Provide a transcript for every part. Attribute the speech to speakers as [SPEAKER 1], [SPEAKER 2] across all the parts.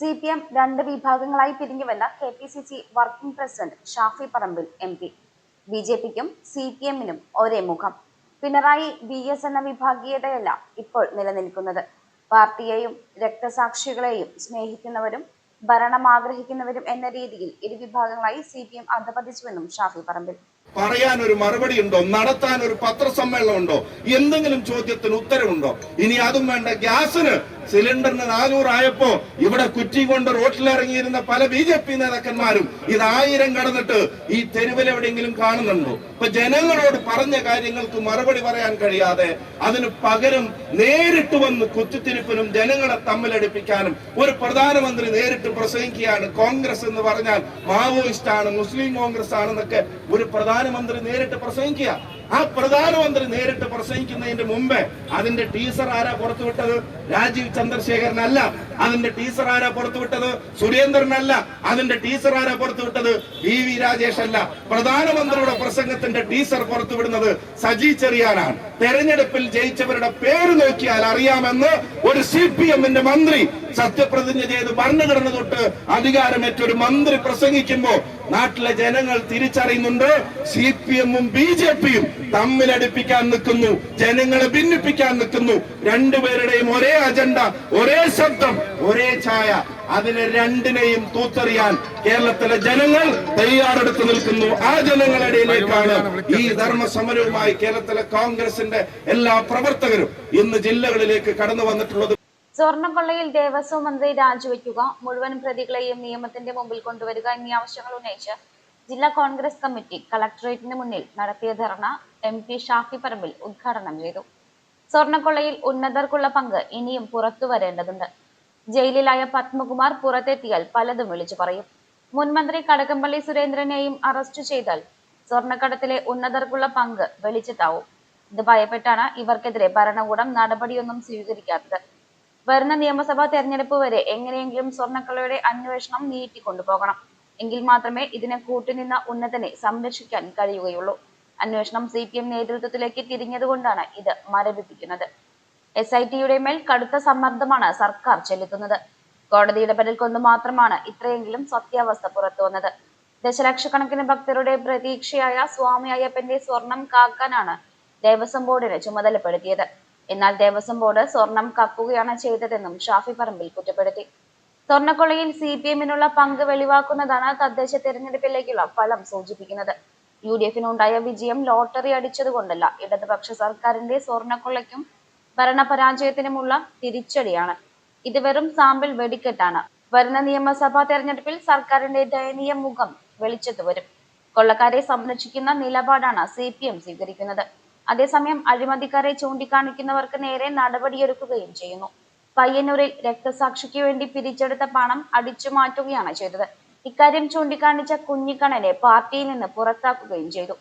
[SPEAKER 1] C P M രണ്ട് വിഭാഗങ്ങളായി പിരിഞ്ഞുവെന്ന K P C C working president Shafi Parambil M P. B J പിക്കും C P എമ്മിനും ഒരേ മുഖം. പിണറായി ബി എസ് എന്ന വിഭാഗീയതയല്ല ഇപ്പോൾ നിലനിൽക്കുന്നത്. പാർട്ടിയെയും രക്തസാക്ഷികളെയും സ്നേഹിക്കുന്നവരും ഭരണം ആഗ്രഹിക്കുന്നവരും എന്ന രീതിയിൽ ഇരു വിഭാഗങ്ങളായി സി പി എം അധപതിച്ചുവെന്നും ഷാഫി പറമ്പിൽ.
[SPEAKER 2] പറയാൻ ഒരു മറുപടി ഉണ്ടോ? നടത്താൻ ഒരു പത്രസമ്മേളനം ഉണ്ടോ? എന്തെങ്കിലും ചോദ്യത്തിന് ഉത്തരവുണ്ടോ? ഇനി അതും വേണ്ട. ഗ്യാസിന് സിലിണ്ടറിന് നാനൂറായപ്പോ ഇവിടെ കുറ്റി കൊണ്ട് റോട്ടിലിറങ്ങിയിരുന്ന പല ബി ജെ പി നേതാക്കന്മാരും ഇത് ആയിരം കടന്നിട്ട് ഈ തെരുവിൽ എവിടെയെങ്കിലും കാണുന്നുണ്ടോ? ഇപ്പൊ ജനങ്ങളോട് പറഞ്ഞ കാര്യങ്ങൾക്ക് മറുപടി പറയാൻ കഴിയാതെ അതിന് പകരം നേരിട്ട് വന്ന് കുത്തിത്തിരിപ്പിനും ജനങ്ങളെ തമ്മിലടിപ്പിക്കാനും ഒരു പ്രധാനമന്ത്രി നേരിട്ട് പ്രസംഗിക്കുകയാണ് കോൺഗ്രസ് എന്ന് പറഞ്ഞാൽ മാവോയിസ്റ്റ് ആണ് മുസ്ലിം കോൺഗ്രസ് ആണെന്നൊക്കെ ഒരു പ്രധാനമന്ത്രി നേരിട്ട് പ്രസംഗിക്കുക. ആ പ്രധാനമന്ത്രി നേരിട്ട് പ്രസംഗിക്കുന്നതിന്റെ മുമ്പേ അതിന്റെ ടീസർ ആരാ പുറത്തുവിട്ടത്? രാജീവ് ചന്ദ്രശേഖരനല്ല അതിന്റെ ടീച്ചർ ആരാ പുറത്തുവിട്ടത്? സുരേന്ദ്രനല്ല അതിന്റെ ടീച്ചർ ആരാ പുറത്തുവിട്ടത്? വി വി രാജേഷ് അല്ല പ്രധാനമന്ത്രിയുടെ പ്രസംഗത്തിന്റെ ടീച്ചർ പുറത്തുവിടുന്നത് സജി ചെറിയാനാണ്. തെരഞ്ഞെടുപ്പിൽ ജയിച്ചവരുടെ പേര് നോക്കിയാൽ അറിയാമെന്ന് ഒരു സി പി എമ്മിന്റെ മന്ത്രി സത്യപ്രതിജ്ഞ ചെയ്ത് ഭരണഘടന തൊട്ട് അധികാരമേറ്റൊരു മന്ത്രി പ്രസംഗിക്കുമ്പോ നാട്ടിലെ ജനങ്ങൾ തിരിച്ചറിയുന്നുണ്ട്. സി പി എമ്മും ബി ജെ പിയും തമ്മിലടിപ്പിക്കാൻ നിൽക്കുന്നു. ജനങ്ങളെ ഭിന്നിപ്പിക്കാൻ നിൽക്കുന്നു. രണ്ടുപേരുടെയും ഒരേ അജണ്ട ഒരേ ശബ്ദം ഒരേ ഛായ. അതിനെ രണ്ടിനെയും തൂത്തെറിയാൻ കേരളത്തിലെ ജനങ്ങൾ തയ്യാറെടുത്ത് നിൽക്കുന്നു. ആ ജനങ്ങളിടയിലേക്കാണ് ഈ ധർമ്മ സമരവുമായി കേരളത്തിലെ കോൺഗ്രസിന്റെ എല്ലാ പ്രവർത്തകരും ഇന്ന് ജില്ലകളിലേക്ക് കടന്നു വന്നിട്ടുള്ളത്.
[SPEAKER 1] സ്വർണക്കൊള്ളയിൽ ദേവസ്വം മന്ത്രി രാജിവെക്കുക മുഴുവൻ പ്രതികളെയും നിയമത്തിന്റെ മുമ്പിൽ കൊണ്ടുവരിക എന്നീ ആവശ്യങ്ങൾ ഉന്നയിച്ച് ജില്ലാ കോൺഗ്രസ് കമ്മിറ്റി കളക്ടറേറ്റിന് മുന്നിൽ നടത്തിയ ധർണ എം പി ഷാഫി പറമ്പിൽ ഉദ്ഘാടനം ചെയ്തു. സ്വർണക്കൊള്ളയിൽ ഉന്നതർക്കുള്ള പങ്ക് ഇനിയും പുറത്തു വരേണ്ടതുണ്ട്. ജയിലിലായ പത്മകുമാർ പുറത്തെത്തിയാൽ പലതും വിളിച്ചു പറയും. മുൻമന്ത്രി കടകംപള്ളി സുരേന്ദ്രനെയും അറസ്റ്റ് ചെയ്താൽ സ്വർണക്കടത്തിലെ ഉന്നതർക്കുള്ള പങ്ക് വെളിച്ചത്താവും. ഇത് ഭയപ്പെട്ടാണ് ഇവർക്കെതിരെ ഭരണകൂടം നടപടിയൊന്നും സ്വീകരിക്കാത്തത്. വരുന്ന നിയമസഭാ തെരഞ്ഞെടുപ്പ് വരെ എങ്ങനെയെങ്കിലും സ്വർണക്കളയുടെ അന്വേഷണം നീട്ടിക്കൊണ്ടുപോകണം. എങ്കിൽ മാത്രമേ ഇതിനെ കൂട്ടുനിന്ന ഉന്നതനെ സംരക്ഷിക്കാൻ കഴിയുകയുള്ളൂ. അന്വേഷണം സി പി എം നേതൃത്വത്തിലേക്ക് തിരിഞ്ഞതുകൊണ്ടാണ് ഇത് മരവിപ്പിക്കുന്നത്. എസ് ഐ ടിയുടെ മേൽ കടുത്ത സമ്മർദ്ദമാണ് സർക്കാർ ചെലുത്തുന്നത്. കോടതി ഇടപെടൽ കൊണ്ട് മാത്രമാണ് ഇത്രയെങ്കിലും സത്യാവസ്ഥ പുറത്തു വന്നത്. ദശലക്ഷക്കണക്കിന് ഭക്തരുടെ പ്രതീക്ഷയായ സ്വാമി അയ്യപ്പന്റെ സ്വർണം കാക്കാനാണ് ദേവസ്വം ബോർഡിനെ ചുമതലപ്പെടുത്തിയത്. എന്നാൽ ദേവസ്വം ബോർഡ് സ്വർണം കക്കുകയാണ് ചെയ്തതെന്നും ഷാഫി പറമ്പിൽ കുറ്റപ്പെടുത്തി. സ്വർണക്കൊളയിൽ സി പി എമ്മിനുള്ള പങ്ക് വെളിവാക്കുന്നതാണ് തദ്ദേശ തെരഞ്ഞെടുപ്പിലേക്കുള്ള ഫലം സൂചിപ്പിക്കുന്നത്. യു ഡി എഫിനുണ്ടായ വിജയം ലോട്ടറി അടിച്ചതുകൊണ്ടല്ല ഇടതുപക്ഷ സർക്കാരിന്റെ സ്വർണക്കൊള്ളയ്ക്കും ഭരണപരാജയത്തിനുമുള്ള തിരിച്ചടിയാണ്. ഇത് വെറും സാമ്പിൾ വെടിക്കെട്ടാണ്. വരുന്ന നിയമസഭാ തെരഞ്ഞെടുപ്പിൽ സർക്കാരിന്റെ ദയനീയ മുഖം വെളിച്ചത്ത് വരും. കൊള്ളക്കാരെ സംരക്ഷിക്കുന്ന നിലപാടാണ് സി പി എം സ്വീകരിക്കുന്നത്. അതേസമയം അഴിമതിക്കാരെ ചൂണ്ടിക്കാണിക്കുന്നവർക്ക് നേരെ നടപടിയെടുക്കുകയും ചെയ്യുന്നു. പയ്യന്നൂരിൽ രക്തസാക്ഷിക്ക് വേണ്ടി പിരിച്ചെടുത്ത പണം അടിച്ചു മാറ്റുകയാണ് ചെയ്തത്. ഇക്കാര്യം ചൂണ്ടിക്കാണിച്ച കുഞ്ഞിക്കണ്ണനെ പാർട്ടിയിൽ നിന്ന് പുറത്താക്കുകയും ചെയ്തു.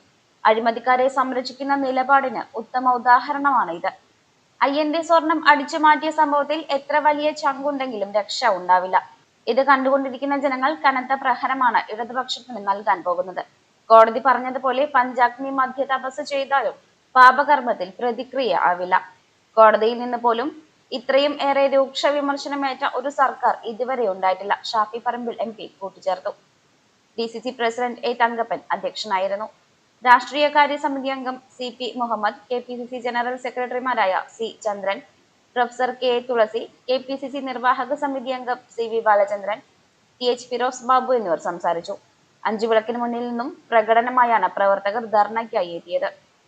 [SPEAKER 1] അഴിമതിക്കാരെ സംരക്ഷിക്കുന്ന നിലപാടിന് ഉത്തമ ഉദാഹരണമാണ് ഇത് അയ്യന്റെ സ്വർണം അടിച്ചു മാറ്റിയ സംഭവത്തിൽ എത്ര വലിയ ചങ്കുണ്ടെങ്കിലും രക്ഷ ഉണ്ടാവില്ല. ഇത് കണ്ടുകൊണ്ടിരിക്കുന്ന ജനങ്ങൾ കനത്ത പ്രഹരമാണ് ഇടതുപക്ഷത്തിന് നൽകാൻ പോകുന്നത്. കോടതി പറഞ്ഞതുപോലെ പഞ്ചാഗ്നി മധ്യ തപസ് ചെയ്താലും പാപകർമ്മത്തിൽ പ്രതിക്രിയ ആവില്ല. കോടതിയിൽ നിന്ന് പോലും ഇത്രയും ഏറെ രൂക്ഷ വിമർശനമേറ്റ ഒരു സർക്കാർ ഇതുവരെ ഉണ്ടായിട്ടില്ല ഷാഫി പറമ്പിൽ എം പി കൂട്ടിച്ചേർത്തു D C C president A Thankappan അധ്യക്ഷനായിരുന്നു. രാഷ്ട്രീയകാര്യ സമിതി അംഗം C P Muhammad K P C C general സെക്രട്ടറിമാരായ C Chandran professor K Thulasi K P C C നിർവാഹക സമിതി അംഗം C V Balachandran T H Firoz Babu എന്നിവർ സംസാരിച്ചു. അഞ്ചു വിളക്കിന് മുന്നിൽ നിന്നും പ്രകടനമായാണ് പ്രവർത്തകർ ധർണയ്ക്കായി എത്തിയത്.